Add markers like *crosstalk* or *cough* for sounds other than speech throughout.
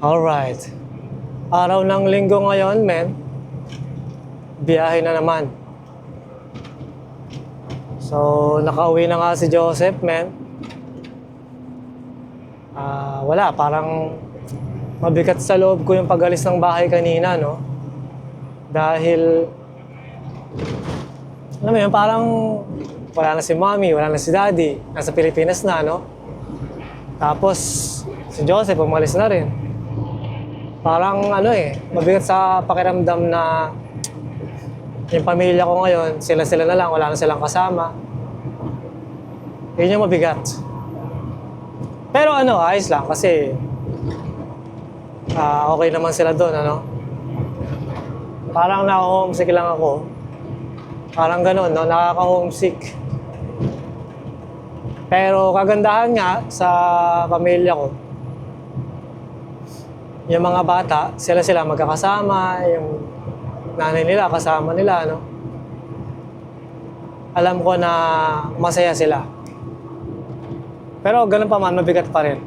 Alright. Araw ng linggo ngayon, men. Biyahe na naman. So, nakauwi na nga si Joseph, men. Ah, wala, parang mabigat sa loob ko yung pag-alis ng bahay kanina, no? Dahil, alam mo yun, parang wala na si mommy, wala na si daddy, nasa Pilipinas na, no? Tapos, si Joseph umalis na rin. Parang ano eh, mabigat sa pakiramdam na yung pamilya ko ngayon, sila-sila na lang, wala na silang kasama. Yun yung mabigat. Pero ano, ayos lang kasi ah, okay naman sila doon, ano? Parang naka-homesick lang ako. Parang ganun, no? Nakaka-homesick. Pero kagandahan nga sa pamilya ko, yung mga bata, sila-sila magkakasama, yung nanay nila, kasama nila, no? Alam ko na masaya sila. Pero ganun pa man, mabigat pa rin.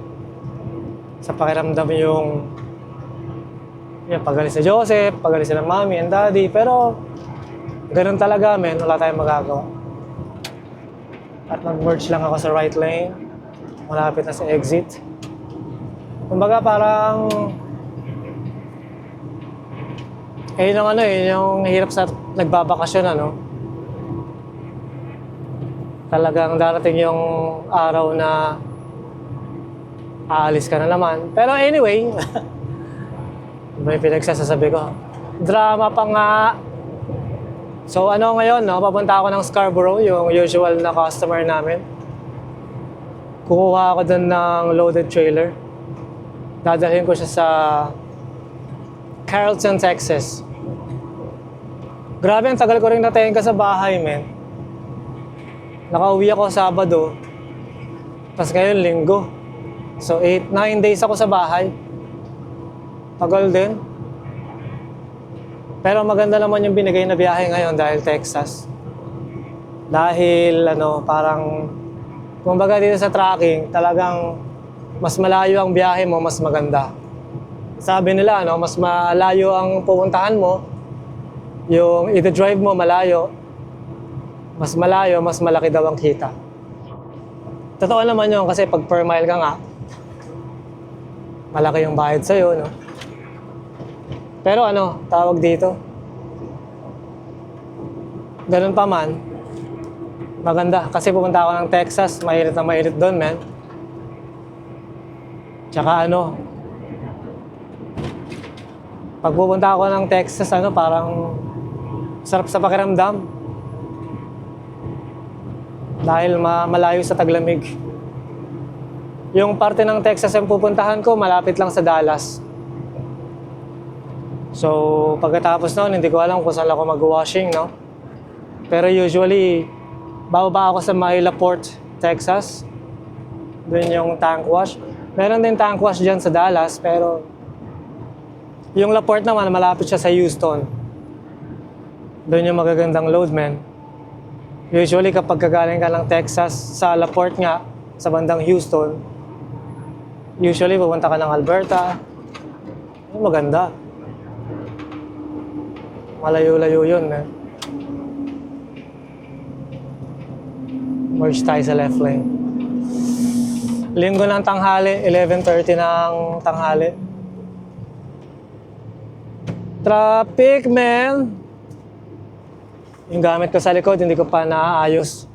Sa pakiramdam yung yung pagalis ni Joseph, pagalis ng mami and daddy, pero ganun talaga, men, wala tayong magagawa. At nag-merge lang ako sa right lane, malapit na sa exit. Kumbaga parang eh, yun yung ano eh, yung hirap sa nagbabakasyon, ano. Talagang darating yung araw na aalis ka na naman. Pero anyway, *laughs* may pinagsasasabi ko. Drama pa nga. So ano ngayon, no? Papunta ako ng Scarborough, yung usual na customer namin. Kukuha ako dun ng loaded trailer. Dadalhin ko siya sa Carrollton, Texas. Grabe, ang tagal ko rin natenga sa bahay, men. Nakauwi ako Sabado. Tapos ngayon, linggo. So, 8, 9 days ako sa bahay. Tagal din. Pero maganda naman yung binigay na biyahe ngayon dahil Texas. Dahil, ano, parang, kumbaga dito sa tracking, talagang mas malayo ang biyahe mo, mas maganda sabi nila, no, mas malayo ang pupuntahan mo, yung i-drive mo malayo, mas malayo, mas malaki daw ang kita. Totoo naman yun kasi pag per mile ka nga, malaki yung bayad sa'yo, no? Pero ano, tawag dito, ganun pa man, maganda. Kasi pupunta ako ng Texas, mainit na mainit doon, man. Tsaka ano, pag ako ng Texas, ano, parang sarap sa pakiramdam. Dahil ma malayo sa taglamig. Yung parte ng Texas yung pupuntahan ko, malapit lang sa Dallas. So, pagkatapos noon, hindi ko alam kung saan ako mag-washing, no? Pero usually, bababa ako sa Manila Port, Texas. Doon yung tank wash. Meron din tank wash dyan sa Dallas, pero yung Laporte naman, malapit siya sa Houston. Doon yung magagandang load, man. Usually, kapag kagaling ka ng Texas sa Laporte nga, sa bandang Houston, usually pupunta ka ng Alberta. Yung maganda. Malayo-layo yun, man. Merge tayo sa left lane. Linggo ng tanghali, 11.30 ng tanghali. Traffic, man! Yung gamit ko sa likod, hindi ko pa naaayos.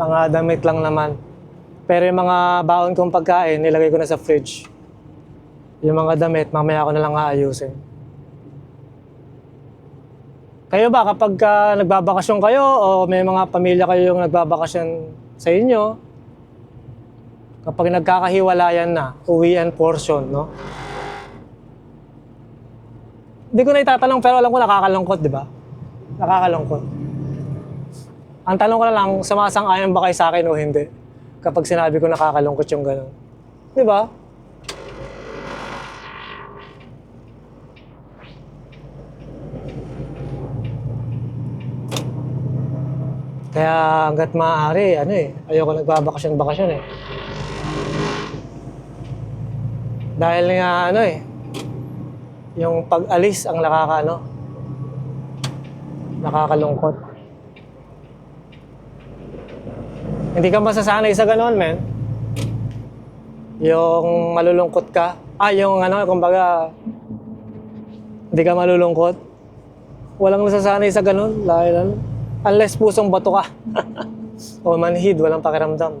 Mga damit lang naman. Pero yung mga baon kong pagkain, nilagay ko na sa fridge. Yung mga damit, mamaya ko na lang aayusin. Kayo ba, kapag ka nagbabakasyon kayo o may mga pamilya kayo yung nagbabakasyon sa inyo, kapag nagkakahiwalayan na, uwian portion, no? Hindi ko na itatanong pero alam ko nakakalungkot, di ba? Nakakalungkot. Ang tanong ko na lang, sumasang-ayon ba kayo sa akin o hindi? Kapag sinabi ko nakakalungkot yung gano'n. Di ba? Kaya hanggat maaari, ano eh, ayoko nagbabakasyon-bakasyon eh. Dahil nga ano eh, Yung pag-alis ang nakakaano, nakakalungkot. Hindi ka masasanay sa ganon, men. Yung malulungkot ka. Ah, yung ano, kumbaga, hindi ka malulungkot. Walang nasasanay sa ganon. Dahil ano, unless pusong bato ka. *laughs* o manhid, walang pakiramdam.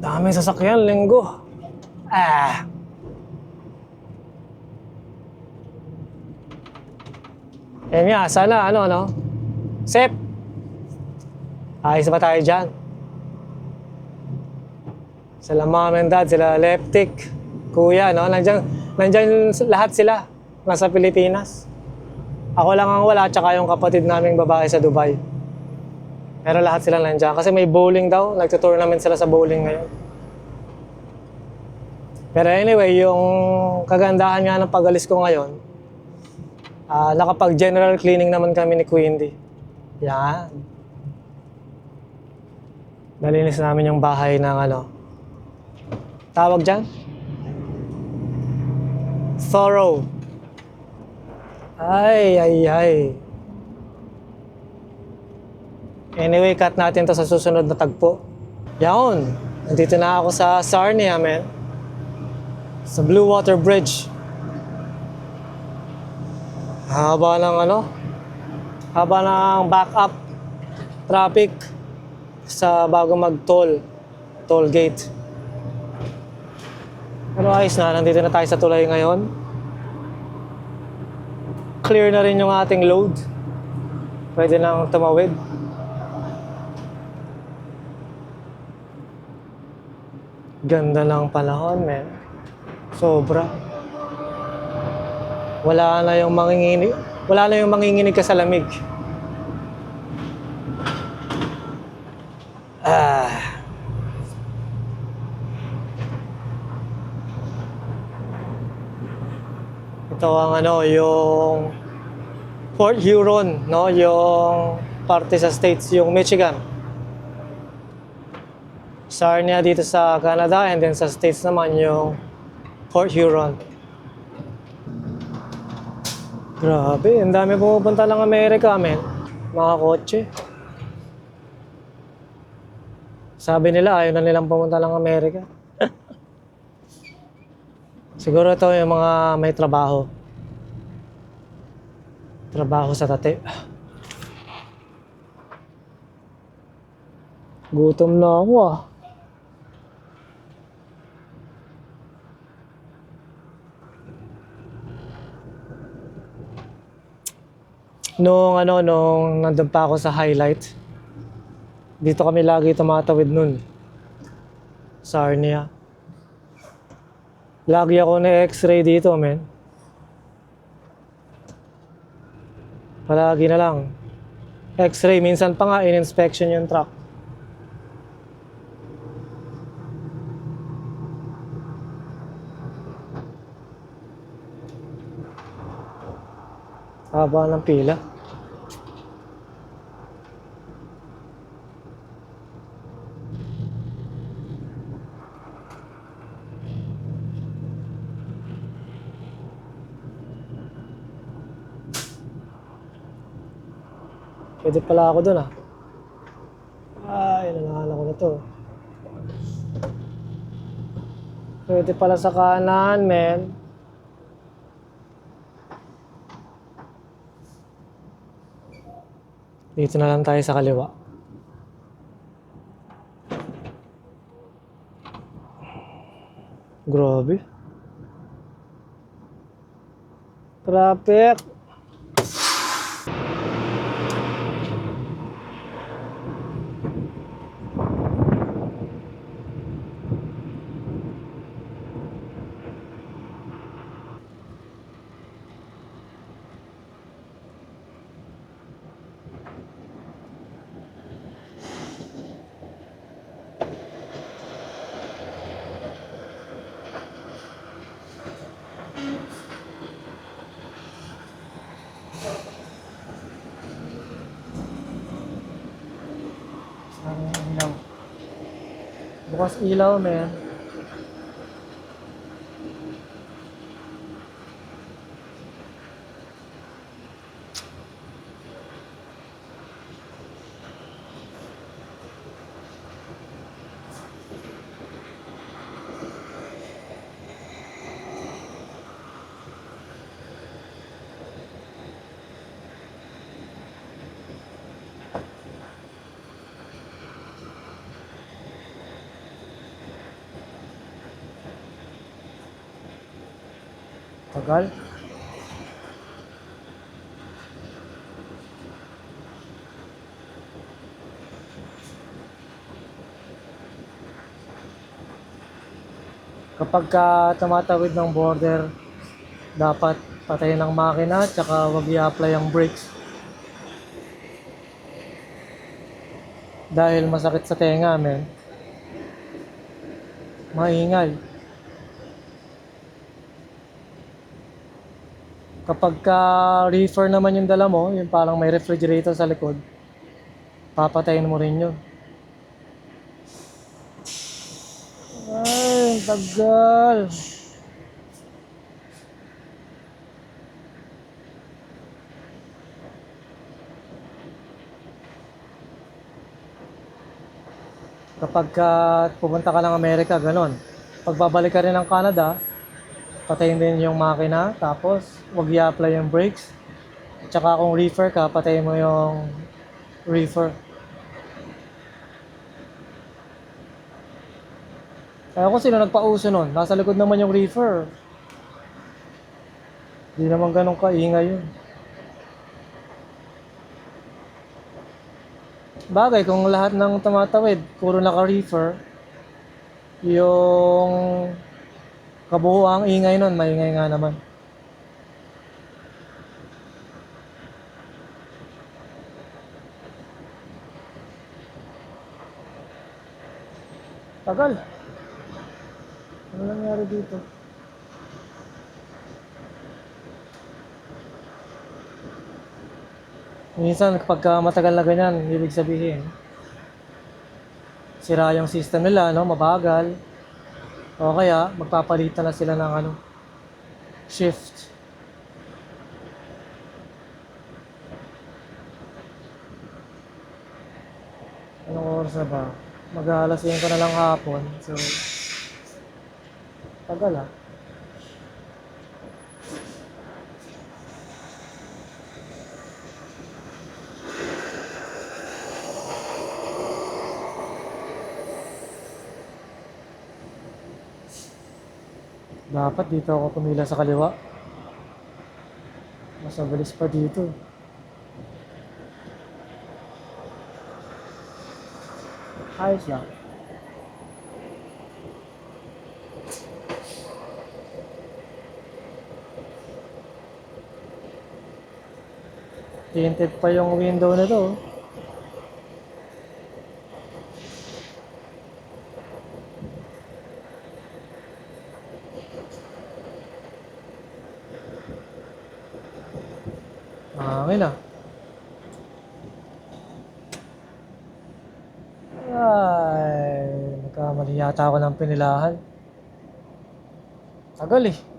Dami sasakyan, linggo. Ah. Yan nga, sana ano, ano? Sep! Ayos ba tayo dyan? Sila mom and dad, sila leptic, kuya, no? Nandyan, nandyan lahat sila. Nasa Pilipinas. Ako lang ang wala, tsaka yung kapatid naming babae sa Dubai. Pero lahat sila nandiyan. Kasi may bowling daw. Nagtutournament sila sa bowling ngayon. Pero anyway, yung kagandahan nga ng pag-alis ko ngayon, ah nakapag-general cleaning naman kami ni Quindy. Yan. Nalinis namin yung bahay ng ano. Tawag dyan? Thorough. Ay, ay, ay. Anyway, cut natin to sa susunod na tagpo. Yaon, nandito na ako sa Sarnia, man. Sa Blue Water Bridge. Haba ng ano? Haba ng backup traffic sa bago mag-toll. Toll gate. Pero ayos na, nandito na tayo sa tulay ngayon. Clear na rin yung ating load. Pwede nang tumawid. Ganda ng panahon, men. Sobra. Wala na yung manginginig. Wala na yung manginginig ka sa lamig. Ah. Ito ang ano, yung Port Huron, no? Yung parte sa states, yung Michigan. Sarnia dito sa Canada and then sa states naman yung Port Huron. Grabe, ang dami pumupunta lang Amerika, men. Mga kotse. Sabi nila, ayaw na nilang pumunta lang Amerika. *laughs* Siguro ito yung mga may trabaho. Trabaho sa tate. Gutom na ako ah. Nung ano, nung nandun pa ako sa highlight, dito kami lagi tumatawid nun. Sa Arnia. Lagi ako na x-ray dito, men. Palagi na lang. X-ray, minsan pa nga in-inspection yung truck. Haba ng pila. Pwede pala ako dun ah. Ay, nangalan ko na to. Pwede pala sa kanan, men. Dito na lang tayo sa kaliwa. Grabe. Traffic. Bukas ilaw, men. Tagal. Kapag ka tumatawid ng border, dapat patayin ang makina tsaka wag i-apply ang brakes. Dahil masakit sa tenga, men. Maingay. Kapag ka reefer naman yung dala mo, yung parang may refrigerator sa likod, papatayin mo rin yun. Ay, tagal. Kapag ka pupunta ka ng Amerika, ganon. Pag babalik ka rin ng Canada, patayin din yung makina, tapos wag i-apply yung brakes. Tsaka kung reefer ka, patayin mo yung reefer. Kaya kung sino nagpauso nun, nasa likod naman yung reefer. Hindi naman ganun kaingay yun. Bagay, kung lahat ng tumatawid, puro naka-reefer, yung kabuuang ingay nun, maingay nga naman. Tagal. Ano nangyari dito? Minsan, kapag matagal na ganyan, ibig sabihin, sira yung system nila, no? mabagal. O kaya, magpapalitan na sila ng ano, shift. Anong oras na ba? Mag-aalas 5 na lang hapon. So, tagal ah. Dapat dito ako pumila sa kaliwa. Mas mabilis pa dito. Ayos lang. Tinted pa yung window na to. Hangin ah. Ay, nagkamali yata ako ng pinilahan. Tagal eh.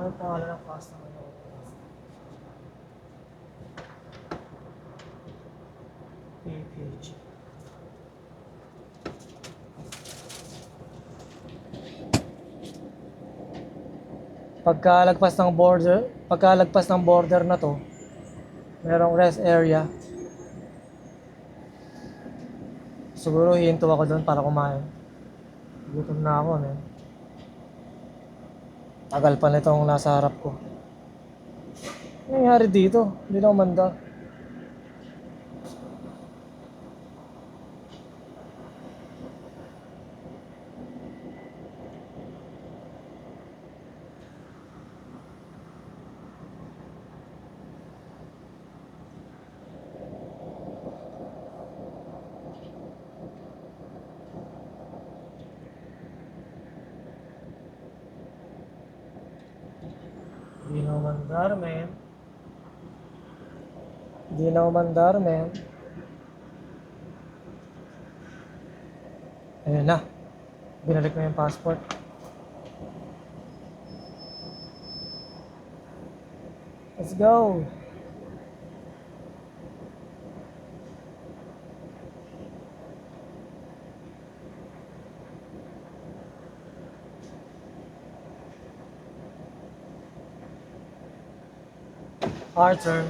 Ano yung pangalan ng customer PPG. Pagkalagpas ng border, pagkalagpas ng border na to, merong rest area. Siguro hihinto ako doon para kumain. Gutom na ako, eh. Tagal pa nitong nasa harap ko. Nangyari dito? Hindi na umanda. inuman daramen. Ayun na. Binalik m y yung passport. Let's go. Arthur.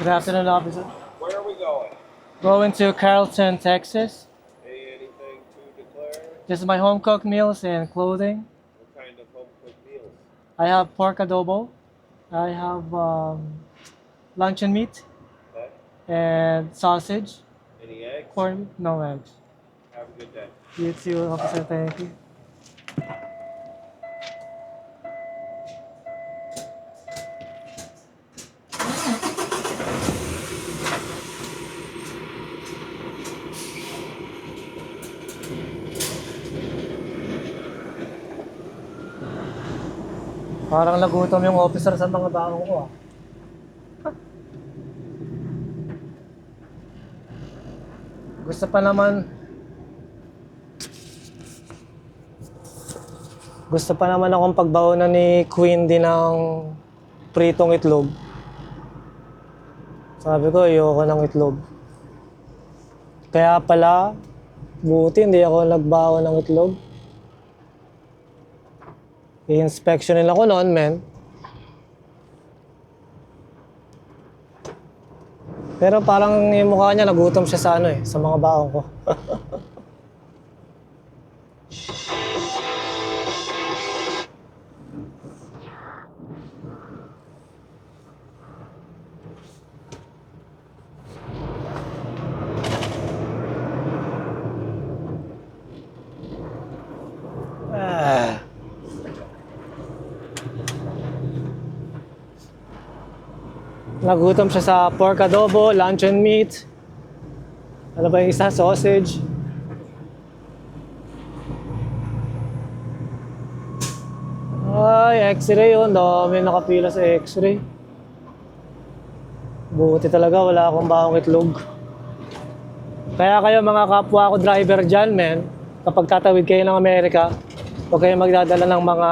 Good afternoon, officer. Where are we going? Going to Carrollton, Texas. Anything to declare? This is my home cooked meals and clothing. What kind of home cooked meals? I have pork adobo. I have um, luncheon meat Okay. and sausage. Any eggs? Corn, no eggs. Have a good day. You too, officer. Thank you. Parang nagutom yung officer sa mga baong ko ah. Gusto pa naman Gusto pa naman akong pagbaonan ni Queen din ng pritong itlog. Sabi ko, ayoko ng itlog. Kaya pala, buti hindi ako nagbaon ng itlog. I-inspectionin ako noon, men. Pero parang yung mukha niya, nagutom siya sa ano eh, sa mga baon ko. *laughs* Nagutom siya sa pork adobo, luncheon meat. Ano ba yung isa? Sausage. Ay, x-ray yun. Dami nakapila sa x-ray. Buti talaga, wala akong bakong itlog. Kaya kayo mga kapwa ko driver dyan, men, kapag tatawid kayo ng Amerika, huwag kayong magdadala ng mga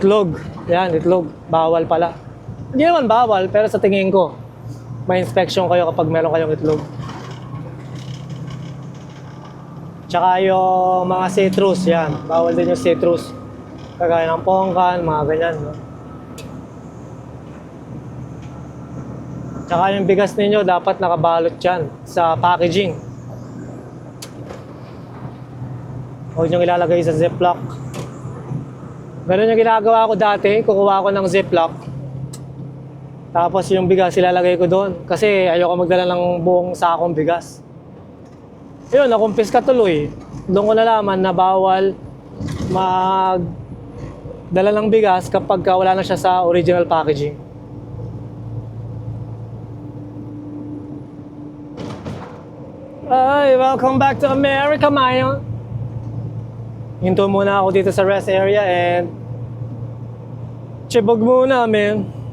itlog. Yan, itlog. Bawal pala. Hindi naman bawal, pero sa tingin ko, may inspection kayo kapag meron kayong itlog. Tsaka yung mga citrus, yan. Bawal din yung citrus. Kagaya ng pongkan, mga ganyan. No? Tsaka yung bigas ninyo, dapat nakabalot yan sa packaging. Huwag nyo ilalagay sa ziplock. Ganun yung ginagawa ko dati, kukuha ko ng ziplock. Tapos yung bigas ilalagay ko doon. Kasi ayoko magdala ng buong sakong bigas. Yun, nakumpis ka tuloy. Doon ko nalaman na bawal mag dala ng bigas kapag ka wala na siya sa original packaging. Ay, welcome back to America, Mayon. Hinto muna ako dito sa rest area and chibog muna, man.